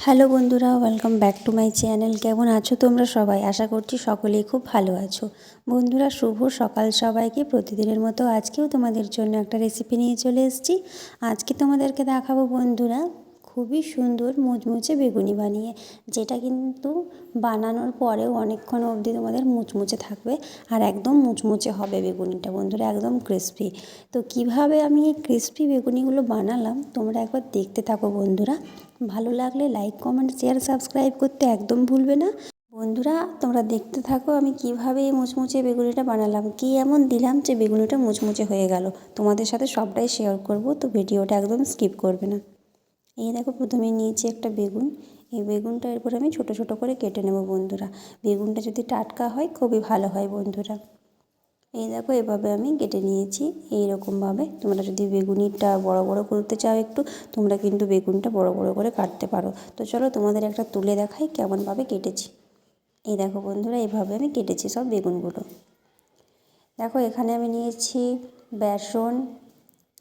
Hello বন্ধুরা welcome back to my channel কেমন আছো তোমরা সবাই? আশা করছি সকলেই খুব ভালো আছো। বন্ধুরা, শুভ সকাল সবাইকে। প্রতিদিনের মতো আজকেও তোমাদের জন্য একটা রেসিপি নিয়ে চলে এসেছি। আজকে তোমাদেরকে দেখাবো বন্ধুরা খুবই সুন্দর মুচমুচে বেগুনি বানিয়ে, যেটা কিন্তু বানানোর পরেও অনেকক্ষণ অবধি তোমাদের মুচমুচে থাকবে আর একদম মুচমুচে হবে বেগুনিটা বন্ধুরা, একদম ক্রিসপি তো কীভাবে আমি এই ক্রিসপি বেগুনিগুলো বানালাম তোমরা একবার দেখতে থাকো বন্ধুরা। ভালো লাগলে লাইক কমেন্ট শেয়ার সাবস্ক্রাইব করতে একদম ভুলবে না। বন্ধুরা, তোমরা দেখতে থাকো আমি কীভাবে এই মুচমুচে বেগুনিটা বানালাম, কি এমন দিলাম যে বেগুনিটা মুচমুচে হয়ে গেল। তোমাদের সাথে সবটাই শেয়ার করব, তো ভিডিওটা একদম স্কিপ করবে না। এই দেখো প্রথমে নিয়েছি একটা বেগুন। এই বেগুনটা এরপর আমি ছোট ছোট করে কেটে নেব বন্ধুরা। বেগুনটা যদি টাটকা হয়, খুবই ভালো হয় বন্ধুরা। এই দেখো এভাবে আমি কেটে নিয়েছি। এই রকমভাবে তোমরা যদি বেগুনিটা বড় বড় করতে চাও একটু, তোমরা কিন্তু বেগুনটা বড় বড় করে কাটতে পারো। তো চলো তোমাদের একটা তুলে দেখাই কেমনভাবে কেটেছি। এই দেখো বন্ধুরা এইভাবে আমি কেটেছি সব বেগুনগুলো। দেখো এখানে আমি নিয়েছি বেসন,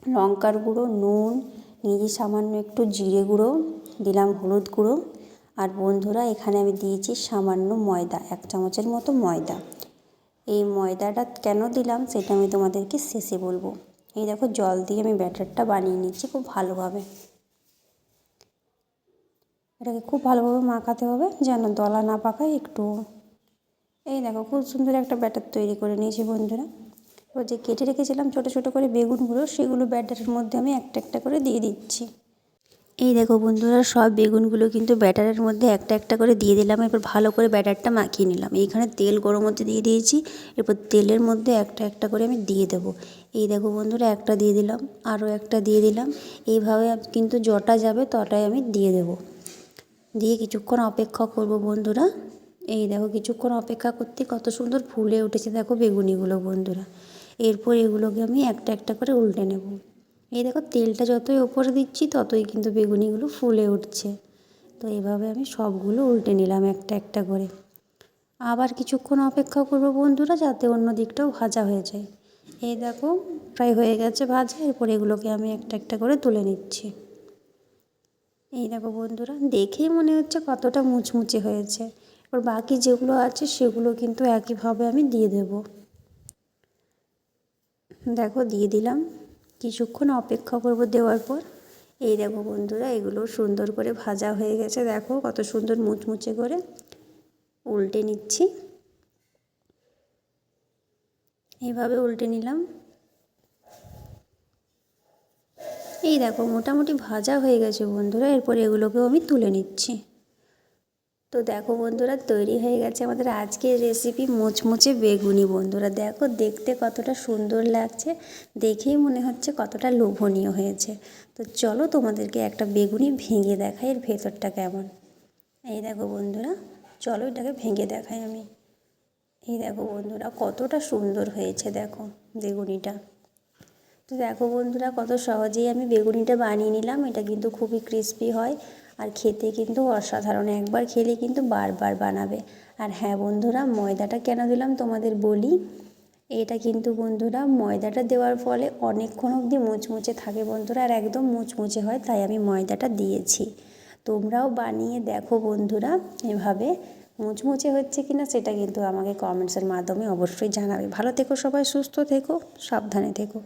লঙ্কার গুঁড়ো, নুন নিয়েছি সামান্য একটু জিরে গুঁড়ো, দিলাম হলুদ গুঁড়ো। আর বন্ধুরা, এখানে আমি দিয়েছি সামান্য ময়দা, এক চামচের মতো ময়দা। এই ময়দাটা কেন দিলাম সেটা আমি তোমাদেরকে শেষে বলব। এই দেখো, জল দিয়ে আমি ব্যাটারটা বানিয়ে নিচ্ছি খুব ভালোভাবে। এটাকে খুব ভালোভাবে মাখাতে হবে, যেন দলা না পাকায় একটু। এই দেখো, খুব সুন্দর একটা ব্যাটার তৈরি করে নিয়েছি বন্ধুরা। ও যে কেটে রেখেছিলাম ছোটো ছোটো করে বেগুনগুলো সেগুলো ব্যাটারের মধ্যে আমি একটা একটা করে দিয়ে দিচ্ছি। এই দেখো বন্ধুরা, সব বেগুনগুলো কিন্তু ব্যাটারের মধ্যে একটা একটা করে দিয়ে দিলাম। এরপর ভালো করে ব্যাটারটা মাখিয়ে নিলাম। এইখানে তেল গরম মধ্যে দিয়ে দিয়েছি। এরপর তেলের মধ্যে একটা একটা করে আমি দিয়ে দেবো। এই দেখো বন্ধুরা, একটা দিয়ে দিলাম, আরও একটা দিয়ে দিলাম। এইভাবে কিন্তু জটা যাবে তটাই আমি দিয়ে দেবো। দিয়ে কিছুক্ষণ অপেক্ষা করব বন্ধুরা। এই দেখো কিছুক্ষণ অপেক্ষা করতে কত সুন্দর ফুলে উঠেছে দেখো বেগুনিগুলো বন্ধুরা। এরপর এগুলোকে আমি একটা একটা করে উল্টে নেব। এই দেখো, তেলটা যতই ওপরে দিচ্ছি, ততই কিন্তু বেগুনিগুলো ফুলে উঠছে। তো এভাবে আমি সবগুলো উল্টে নিলাম একটা একটা করে। আবার কিছুক্ষণ অপেক্ষা করব বন্ধুরা, যাতে অন্য দিকটাও ভাজা হয়ে যায়। এই দেখো, প্রায় হয়ে গেছে ভাজা, এরপর এগুলোকে আমি একটা একটা করে তুলে নিচ্ছি। এই দেখো বন্ধুরা, দেখেই মনে হচ্ছে কতটা মুচমুচে হয়েছে। এবার বাকি যেগুলো আছে, সেগুলো কিন্তু একইভাবে আমি দিয়ে দেব। দেখো দিয়ে দিলাম। কিছুক্ষণ অপেক্ষা করব দেওয়ার পর। এই দেখো বন্ধুরা, এগুলো সুন্দর করে ভাজা হয়ে গেছে। দেখো কত সুন্দর মুচমুচে করে উল্টে নিচ্ছি। এইভাবে উল্টে নিলাম। এই দেখো মোটামুটি ভাজা হয়ে গেছে বন্ধুরা, এরপর এগুলোকেও আমি তুলে নিচ্ছি। তো দেখো বন্ধুরা, তৈরি হয়ে গেছে আমাদের আজকের রেসিপি মুচমুচে বেগুনি বন্ধুরা। দেখো দেখতে কতটা সুন্দর লাগছে, দেখেই মনে হচ্ছে কতটা লোভনীয় হয়েছে। তো চলো তোমাদেরকে একটা বেগুনি ভেঙে দেখাই এর ভেতরটা কেমন। এই দেখো বন্ধুরা, চলো এটাকে ভেঙে দেখাই আমি। এই দেখো বন্ধুরা, কতটা সুন্দর হয়েছে দেখো বেগুনিটা। তো দেখো বন্ধুরা, কত সহজেই আমি বেগুনিটা বানিয়ে নিলাম, এটা কিন্তু খুবই ক্রিস্পি হয়। আর খেতে কিন্তু অসাধারণ। একবার খেলে কিন্তু বারবার বানাবে। আর হ্যাঁ বন্ধুরা, ময়দাটা কেন দিলাম তোমাদের বলি? এটা কিন্তু বন্ধুরা, ময়দাটা দেওয়ার ফলে অনেকক্ষণ অবধি মুচমুচে থাকে বন্ধুরা, আর একদম মুচমুচে হয়, তাই আমি ময়দাটা দিয়েছি। তোমরাও বানিয়ে দেখো বন্ধুরা, এভাবে মুচমুচে হচ্ছে কি না সেটা কিন্তু আমাকে কমেন্টসের মাধ্যমে অবশ্যই জানাবে। ভালো থেকো সবাই, সুস্থ থেকো, সাবধানে থেকো।